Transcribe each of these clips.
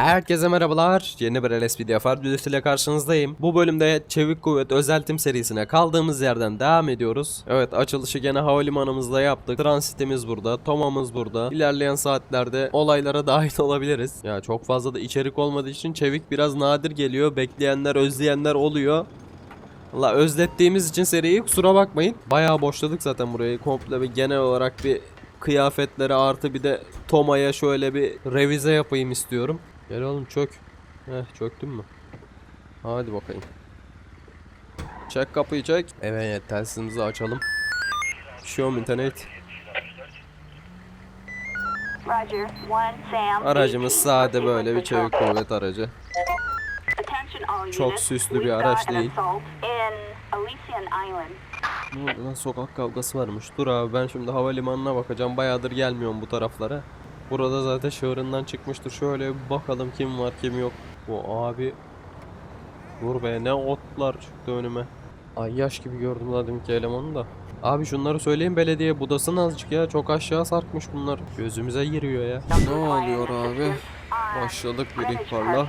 Herkese merhabalar. Yeni bir LSP Diyafar videosuyla karşınızdayım. Bu bölümde Çevik Kuvvet Özeltim serisine kaldığımız yerden devam ediyoruz. Evet açılışı gene havalimanımızda yaptık. Transitimiz burada, Toma'mız burada. İlerleyen saatlerde olaylara dahil olabiliriz. Ya çok fazla da içerik olmadığı için Çevik biraz nadir geliyor. Bekleyenler, özleyenler oluyor. Valla özlettiğimiz için seriyi kusura bakmayın. Bayağı boşladık zaten burayı. Komple bir genel olarak bir kıyafetleri artı bir de Toma'ya şöyle bir revize yapayım istiyorum. Gel oğlum çök. Heh çöktün mü? Hadi bakayım. Çek kapıyı çek. Evet telsizimizi açalım. Show internet. Aracımız sade böyle bir çevik kuvvet aracı. Çok süslü bir araç değil. lan sokak kavgası varmış. Dur abi ben şimdi havalimanına bakacağım. Bayağıdır gelmiyorum bu taraflara. Burada zaten şehrinden çıkmıştır. Şöyle bir bakalım kim var kim yok. Bu abi. Dur be ne otlar çıktı önüme. Ay yaş gibi gördüm la deminki elemanı da. Abi şunları söyleyin belediye budasın azıcık ya. Çok aşağı sarkmış bunlar. Gözümüze giriyor ya. Ne oluyor abi? Başladık bir ihbarla.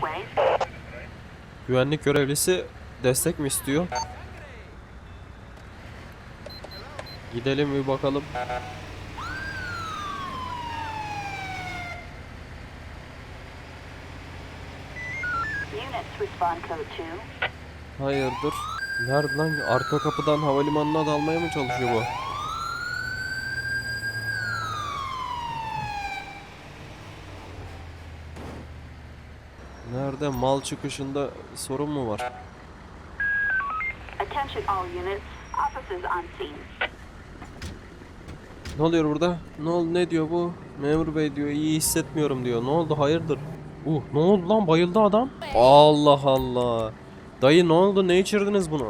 Güvenlik görevlisi destek mi istiyor? Gidelim bir bakalım. Hayırdır? Nerede lan? Arka kapıdan havalimanına dalmaya mı çalışıyor bu? Nerede? Mal çıkışında sorun mu var? Ne oluyor burada? Ne oldu? Ne diyor bu? Memur bey diyor. iyi hissetmiyorum diyor. Ne oldu? Hayırdır? Uh, ne oldu lan? Bayıldı adam. Allah Allah. Dayı ne oldu? Ne içirdiniz buna?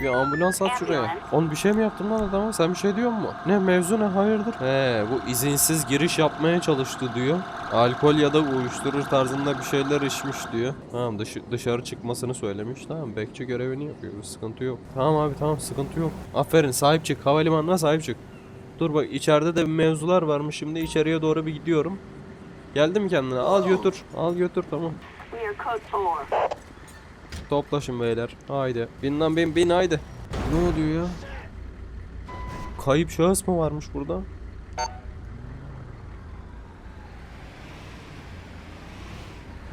Bir ambulans at şuraya. On bir şey mi yaptın lan adama? Sen bir şey diyor mu? Ne mevzu ne? Hayırdır? He, bu izinsiz giriş yapmaya çalıştı diyor. Alkol ya da uyuşturucu tarzında bir şeyler içmiş diyor. Tamam dışı, dışarı çıkmasını söylemiş. Tamam bekçi görevini yapıyor. Sıkıntı yok. Tamam abi tamam sıkıntı yok. Aferin sahip çık. Havalimanına sahip çık. Dur bak içeride de mevzular varmış. Şimdi içeriye doğru bir gidiyorum. Geldi mi kendine? Al götür. Al götür tamam. We are code 4. Toplaşın beyler. Haydi. Bin lan bin bin haydi. Ne oluyor ya? Kayıp şahıs mı varmış burada?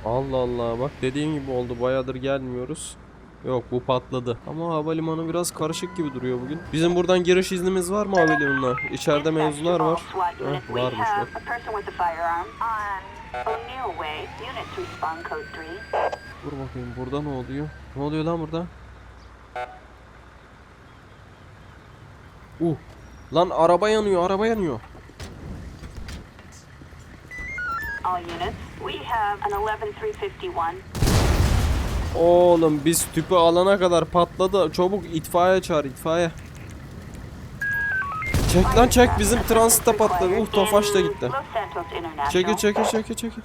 Allah Allah bak dediğim gibi oldu bayağıdır gelmiyoruz. Yok bu patladı. Ama havalimanı biraz karışık gibi duruyor bugün. Bizim buradan giriş iznimiz var mı havalimanına? İçeride mevzular var. Heh, varmış bak. a person with a firearm on O'Neill Way. Units respond code 3. Dur bakayım burada ne oluyor? Ne oluyor lan burada? Uh. Lan araba yanıyor, araba yanıyor. All units. We have an 11351. Oğlum biz tüpü alana kadar patladı. Çabuk itfaiye çağır itfaiye. Çek lan çek bizim transitte patladı. Uh Tofaş da gitti. Los Santos International. Çeki çeki çeki çeki.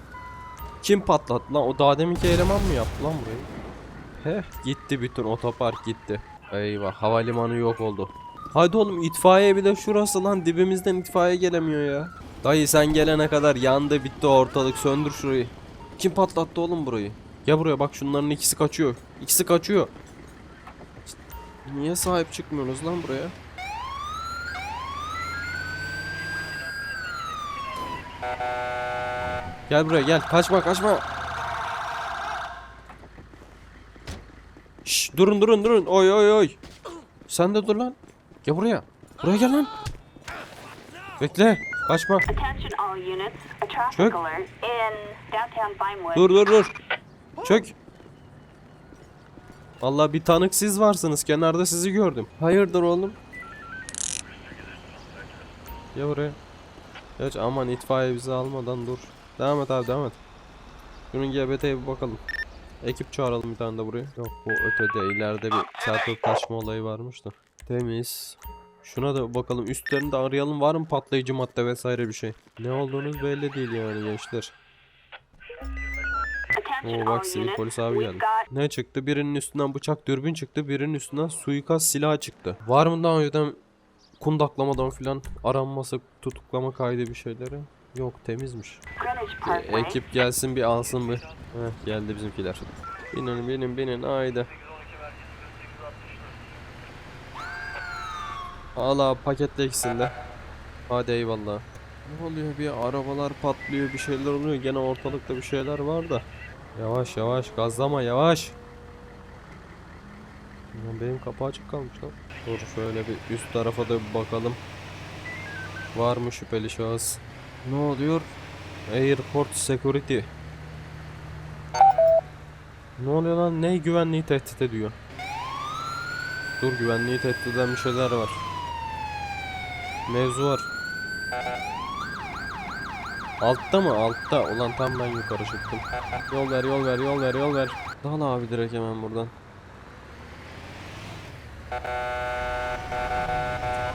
Kim patlattı lan? O daha deminki eleman mı yaptı lan burayı? Heh gitti bütün otopark gitti. Eyvah havalimanı yok oldu. Hadi oğlum itfaiye bir de şurası lan dibimizden itfaiye gelemiyor ya. Dayı sen gelene kadar yandı bitti ortalık söndür şurayı. Kim patlattı oğlum burayı? Gel buraya bak şunların ikisi kaçıyor. İkisi kaçıyor. Niye sahip çıkmıyorsunuz lan buraya? Gel buraya gel. Kaçma kaçma. Şş, durun durun durun. Oy oy oy. Sen de dur lan. Gel buraya. Buraya gel lan. Bekle. Kaçma. Çök. Dur dur dur. Çök. Vallahi bir tanık siz varsınız. Kenarda sizi gördüm. Hayırdır oğlum? Gel buraya. Geç aman itfaiye bizi almadan dur. Devam et abi devam et. Şunun GBT'ye bir bakalım. Ekip çağıralım bir tane de buraya. Yok bu ötede ileride bir çarpıp taşma olayı varmış da. Temiz. Şuna da bakalım üstlerinde arayalım var mı patlayıcı madde vesaire bir şey. Ne olduğunuz belli değil yani gençler. Oo bak sivil polis abi geldi. Ne çıktı? Birinin üstünden bıçak dürbün çıktı. Birinin üstünden suikast silahı çıktı. Var mı daha önceden kundaklamadan filan aranması, tutuklama kaydı bir şeyleri? Yok temizmiş. E, ekip gelsin bir alsın bir. Heh geldi bizimkiler. Binin binin binin haydi. Ala paketle ikisini de. Hadi eyvallah. Ne oluyor bir arabalar patlıyor bir şeyler oluyor gene ortalıkta bir şeyler var da. Yavaş yavaş gazlama yavaş. Lan benim kapı açık kalmış lan. Dur şöyle bir üst tarafa da bir bakalım. Var mı şüpheli şahıs? Ne oluyor? Airport Security. Ne oluyor lan? Ne güvenliği tehdit ediyor? Dur güvenliği tehdit eden bir şeyler var. Mevzu var. Altta mı? Altta. Ulan tam ben yukarı çıktım. Yol ver, yol ver, yol ver, yol ver. Dal abi direkt hemen buradan.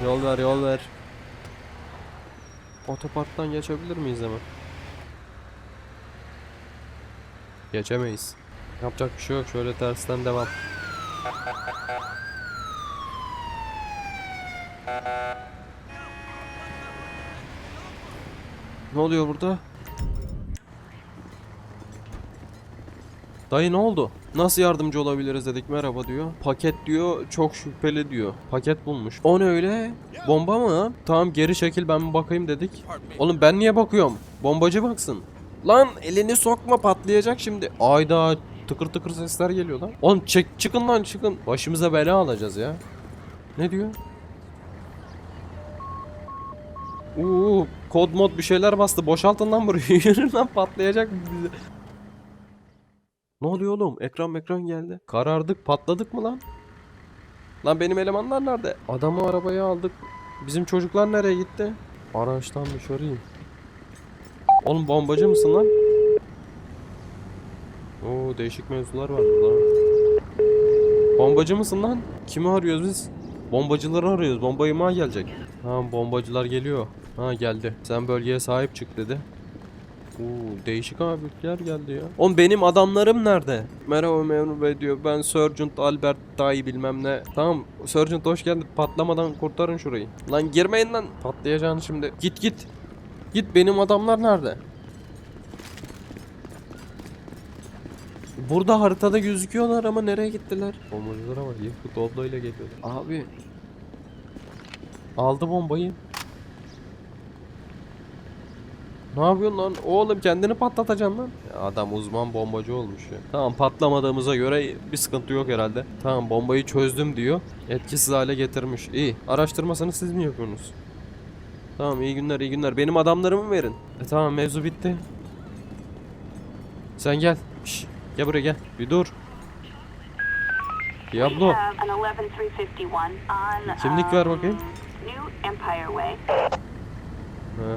Yol ver, yol ver. Otoparktan geçebilir miyiz hemen? Geçemeyiz. Yapacak bir şey yok. Şöyle tersten devam. Ne oluyor burada? Dayı ne oldu? Nasıl yardımcı olabiliriz dedik merhaba diyor. Paket diyor çok şüpheli diyor. Paket bulmuş. O ne öyle? Bomba mı? Tamam geri çekil ben bakayım dedik. Oğlum ben niye bakıyorum? Bombacı baksın. Lan elini sokma patlayacak şimdi. Ayda tıkır tıkır sesler geliyor lan. Oğlum çek çıkın lan çıkın. Başımıza bela alacağız ya. Ne diyor? Uuu kod mod bir şeyler bastı. Boşaltın lan burayı. Yürü lan patlayacak bize. Ne oluyor oğlum? Ekran ekran geldi. Karardık patladık mı lan? Lan benim elemanlar nerede? Adamı arabaya aldık. Bizim çocuklar nereye gitti? Araçtan dışarıyım. Oğlum bombacı mısın lan? Oo değişik mevzular var burada. Bombacı mısın lan? Kimi arıyoruz biz? Bombacıları arıyoruz. Bomba imha gelecek. Tamam bombacılar geliyor. Ha geldi. Sen bölgeye sahip çık dedi. Oo değişik abiler geldi ya. Oğlum benim adamlarım nerede? Merhaba memur bey diyor. Ben Sergeant Albert Day bilmem ne. Tamam Sergeant hoş geldin. Patlamadan kurtarın şurayı. Lan girmeyin lan. Patlayacaksın şimdi. Git git. Git benim adamlar nerede? Burada haritada gözüküyorlar ama nereye gittiler? Bombacılara bak. Yıkık Doblo ile geliyorlar. Abi. Aldı bombayı. Ne yapıyorsun lan? Oğlum kendini patlatacaksın lan. Ya adam uzman bombacı olmuş ya. Tamam patlamadığımıza göre bir sıkıntı yok herhalde. Tamam bombayı çözdüm diyor. Etkisiz hale getirmiş. İyi. Araştırmasını siz mi yapıyorsunuz? Tamam iyi günler iyi günler. Benim adamlarımı verin. E tamam mevzu bitti. Sen gel. Şş, gel buraya gel. Bir dur. Diablo. have an 11351 on Kimlik ver bakayım. He.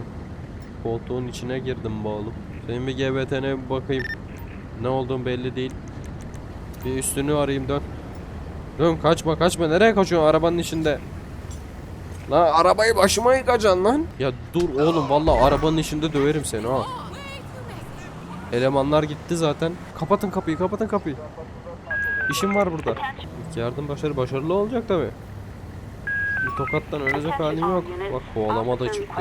Koltuğun içine girdim oğlum. Senin bir GBT'ne bir bakayım. Ne olduğun belli değil. Bir üstünü arayayım dön. Dön kaçma kaçma nereye kaçıyorsun arabanın içinde? Lan arabayı başıma yıkacaksın lan. Ya dur oğlum vallahi arabanın içinde döverim seni ha. Elemanlar gitti zaten. Kapatın kapıyı kapatın kapıyı. İşim var burada. İlk yardım başarı başarılı olacak tabi. Bir tokattan ölecek halim yok. Bak kovalama da çıktı.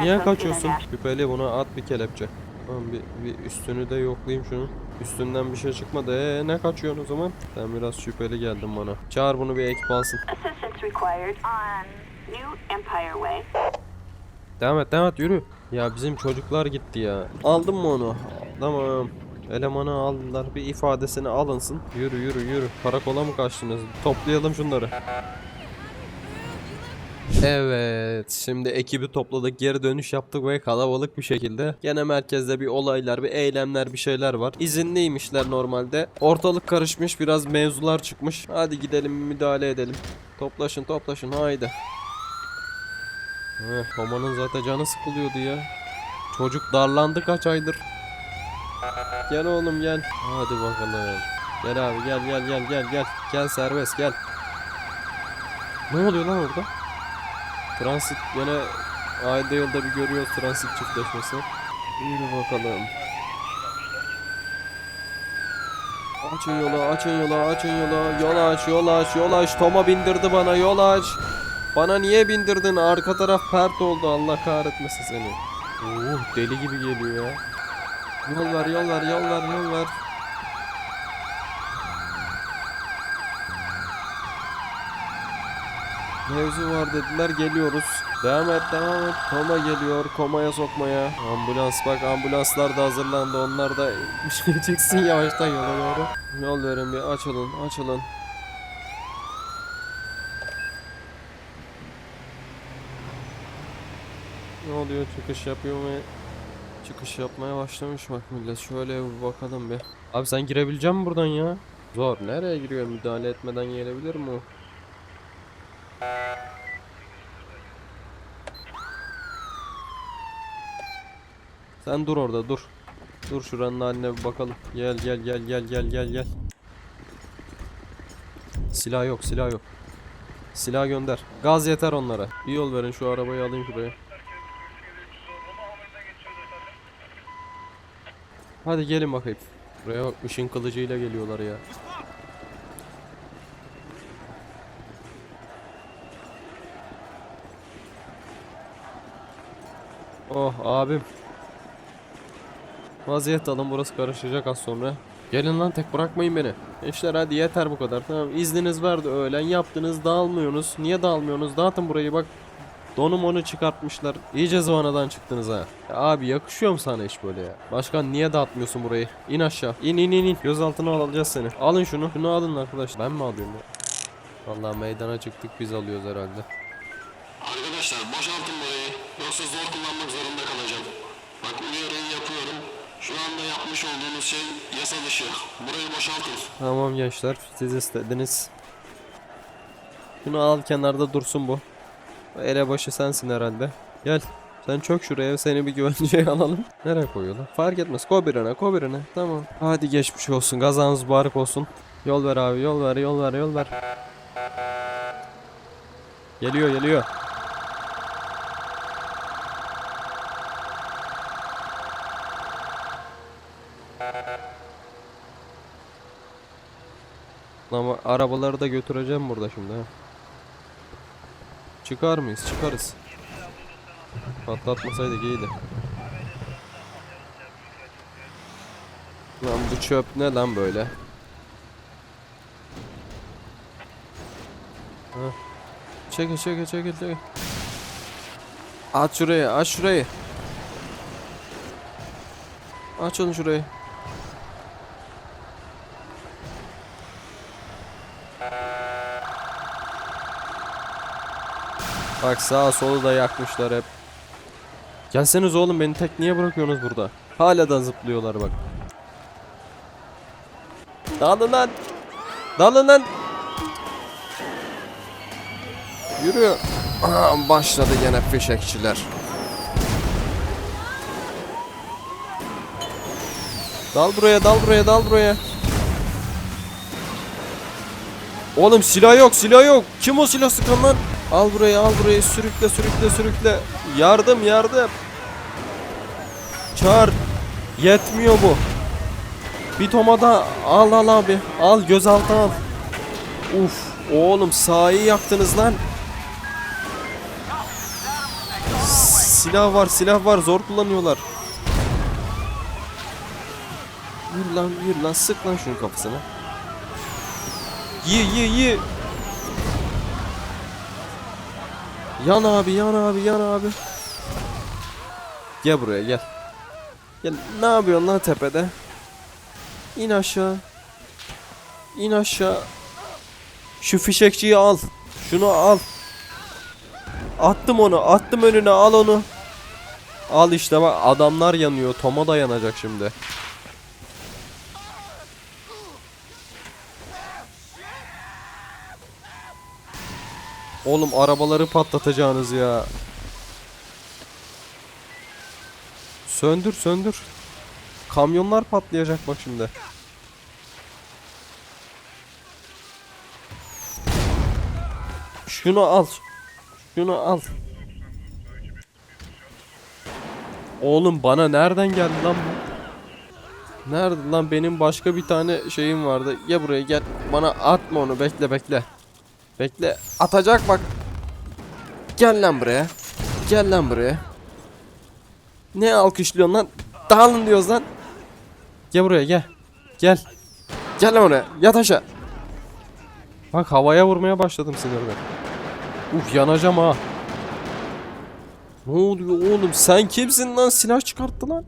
Niye kaçıyorsun? Şüpheli buna at bir kelepçe. Tamam bir, bir üstünü de yoklayayım şunu. Üstünden bir şey çıkmadı. Ee, ne kaçıyorsun o zaman? Sen biraz şüpheli geldin bana. Çağır bunu bir ekip alsın. Devam et devam et yürü. Ya bizim çocuklar gitti ya. Aldın mı onu? Tamam. Elemanı aldılar. Bir ifadesini alınsın. Yürü yürü yürü. Karakola mı kaçtınız? Toplayalım şunları. Evet, şimdi ekibi topladık, geri dönüş yaptık ve kalabalık bir şekilde. Gene merkezde bir olaylar, bir eylemler, bir şeyler var. İzinliymişler normalde. Ortalık karışmış, biraz mevzular çıkmış. Hadi gidelim müdahale edelim. Toplaşın, toplaşın, haydi. Heh, Toma'nın zaten canı sıkılıyordu ya. Çocuk darlandı kaç aydır. Gel oğlum gel. Hadi bakalım. Gel abi gel gel gel gel gel. Gel serbest gel. Ne oluyor lan orada? Transit yine ayda yılda bir görüyoruz transit çiftleşmesi. Yürü bakalım. Açın yolu, açın yolu, açın yolu. Yol aç, yol aç, yol aç. Toma bindirdi bana, yol aç. Bana niye bindirdin? Arka taraf pert oldu. Allah kahretmesin seni. Oo, deli gibi geliyor ya. Yol ver, yol ver, yol ver, yol ver. Mevzu var dediler geliyoruz. Devam et devam et. Koma geliyor komaya sokmaya. Ambulans bak ambulanslar da hazırlandı. Onlar da çıksın yavaştan yola doğru. Yol verin bir açılın açılın. Ne oluyor çıkış yapıyor mu? Çıkış yapmaya başlamış bak millet. Şöyle bir bakalım bir. Abi sen girebilecek misin buradan ya? Zor. Nereye giriyor? Müdahale etmeden gelebilir mi? Sen dur orada dur. Dur şuranın haline bir bakalım. Gel gel gel gel gel gel gel. Silah yok silah yok. Silah gönder. Gaz yeter onlara. Bir yol verin şu arabayı alayım şuraya. Hadi gelin bakayım. Buraya bak ışın kılıcıyla geliyorlar ya. Oh abim. Vaziyet alın burası karışacak az sonra. Gelin lan tek bırakmayın beni. Gençler hadi yeter bu kadar tamam izniniz vardı öğlen yaptınız dağılmıyorsunuz. Niye dağılmıyorsunuz dağıtın burayı bak. Donum onu çıkartmışlar. İyice zıvanadan çıktınız ha. Ya abi yakışıyor mu sana iş böyle ya? Başkan niye dağıtmıyorsun burayı? İn aşağı. İn in in in. Gözaltına alacağız seni. Alın şunu. Şunu alın arkadaş. Ben mi alıyorum ya? Vallahi meydana çıktık biz alıyoruz herhalde. Arkadaşlar boşaltın burayı. Yoksa zor kullanmak zorunda kalacağım. Bak uyarıyı yapıyorum. Şu anda yapmış olduğunuz şey yasa dışı. Burayı boşaltın. Tamam gençler siz istediniz. Şunu al kenarda dursun bu. Elebaşı sensin herhalde. Gel. Sen çök şuraya seni bir güvenceye alalım. Nereye koyuyorlar? Fark etmez. Koy birine koy birine. Tamam. Hadi geçmiş olsun. Gazanız mübarek olsun. Yol ver abi yol ver yol ver yol ver. Geliyor geliyor. Ama arabaları da götüreceğim burada şimdi ha. Çıkar mıyız? Çıkarız. Patlatmasaydık iyiydi. Lan bu çöp ne lan böyle? Heh. Çekil çekil çekil çekil. Aç şurayı aç şurayı. Açın şurayı. Bak sağa solu da yakmışlar hep. Gelseniz oğlum beni tek niye bırakıyorsunuz burada? Hala da zıplıyorlar bak. Dalın lan. Dalın lan. Yürü. Aha, başladı gene fişekçiler. Dal buraya dal buraya dal buraya. Oğlum silah yok silah yok. Kim o silah sıkan lan? Al burayı al burayı sürükle sürükle sürükle. Yardım yardım. Çağır. Yetmiyor bu. Bir tomada al al abi. Al gözaltı al. Uf oğlum sahayı yaktınız lan. Silah var silah var zor kullanıyorlar. Yürü lan yürü lan sık lan şunun kafasına. Ye ye ye. Yan abi yan abi yan abi. Gel buraya gel. Gel ne yapıyorsun lan tepede? İn aşağı. İn aşağı. Şu fişekçiyi al. Şunu al. Attım onu. Attım önüne al onu. Al işte bak adamlar yanıyor. Toma da yanacak şimdi. Oğlum arabaları patlatacağınız ya. Söndür söndür. Kamyonlar patlayacak bak şimdi. Şunu al. Şunu al. Oğlum bana nereden geldi lan bu? Nerede lan benim başka bir tane şeyim vardı. Gel buraya gel. Bana atma onu bekle bekle. Bekle. Atacak bak. Gel lan buraya. Gel lan buraya. Ne alkışlıyorsun lan? Dağılın diyoruz lan. Gel buraya gel. Gel. Gel lan oraya. Yat aşağı. Bak havaya vurmaya başladım sinirden. Uf yanacağım ha. Ne oluyor oğlum? Sen kimsin lan? Silah çıkarttı lan.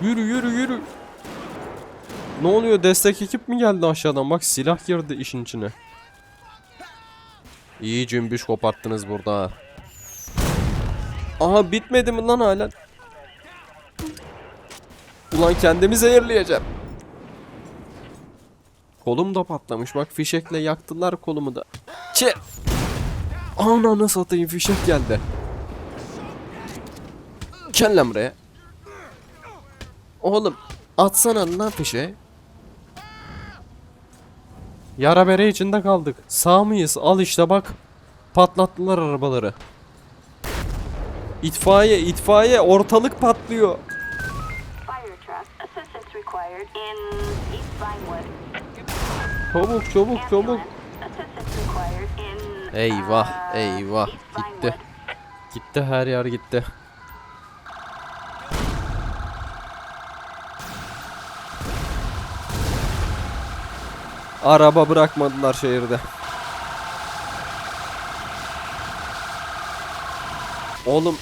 Yürü yürü yürü. Ne oluyor? Destek ekip mi geldi aşağıdan? Bak silah girdi işin içine. İyi cümbüş koparttınız burada. ha. Aha bitmedi mi lan hala? Ulan kendimi zehirleyeceğim. Kolum da patlamış. Bak fişekle yaktılar kolumu da. Çe. Ananı satayım fişek geldi. Gel lan buraya. Oğlum atsana lan fişeği. Yara bere içinde kaldık. Sağ mıyız? Al işte bak. Patlattılar arabaları. İtfaiye, itfaiye ortalık patlıyor. Çabuk çabuk çabuk. Eyvah, uh, eyvah. Gitti. Gitti her yer gitti. Araba bırakmadılar şehirde. Oğlum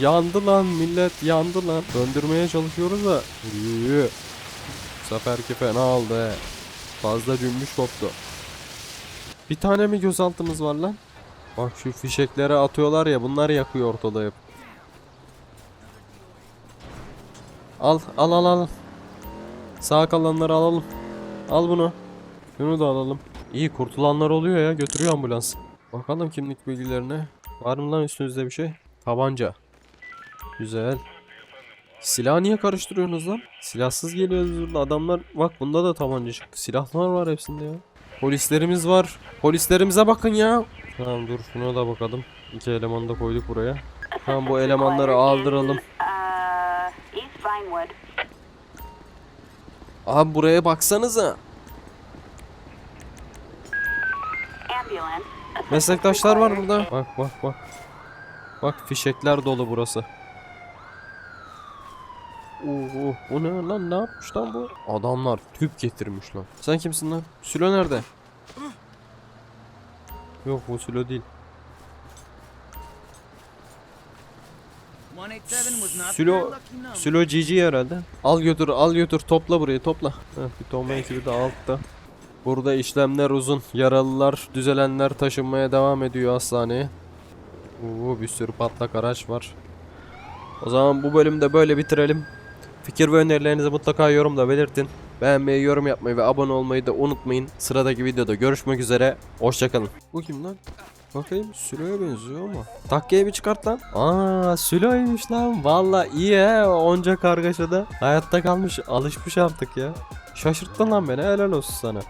yandı lan millet yandı lan. Döndürmeye çalışıyoruz da. Bu seferki fena he. Fazla cümbüş koptu. Bir tane mi gözaltımız var lan? Bak şu fişekleri atıyorlar ya bunlar yakıyor ortada hep. Al al al al. Sağ kalanları alalım. Al bunu. Şunu da alalım. İyi kurtulanlar oluyor ya götürüyor ambulans. Bakalım kimlik bilgilerine. Var mı lan üstünüzde bir şey? Tabanca. Güzel. Silah niye karıştırıyorsunuz lan? Silahsız geliyoruz burada. Adamlar bak bunda da tabanca çıktı. Silahlar var hepsinde ya. Polislerimiz var. Polislerimize bakın ya. Tamam dur şuna da bakalım. İki elemanı da koyduk buraya. Tamam bu elemanları aldıralım. Abi buraya baksanıza. Meslektaşlar var burada. Bak bak bak. Bak fişekler dolu burası. Oo, bu ne lan ne yapmış lan bu? Adamlar tüp getirmiş lan. Sen kimsin lan? Sülo nerede? Yok bu Sülo değil. Sülo. Sülo GG herhalde. Al götür, al götür, topla burayı, topla. Heh, bir toma ekibi de altta. Burada işlemler uzun. Yaralılar, düzelenler taşınmaya devam ediyor hastaneye. Oo, bir sürü patlak araç var. O zaman bu bölümde böyle bitirelim. Fikir ve önerilerinizi mutlaka yorumda belirtin. Beğenmeyi, yorum yapmayı ve abone olmayı da unutmayın. Sıradaki videoda görüşmek üzere. Hoşçakalın. Bu kim lan? Bakayım Sülo'ya benziyor ama. Takkeye bir çıkart lan. Aa Sülo'ymuş lan. Valla iyi he onca kargaşada. Hayatta kalmış alışmış artık ya. Şaşırttın lan beni helal olsun sana.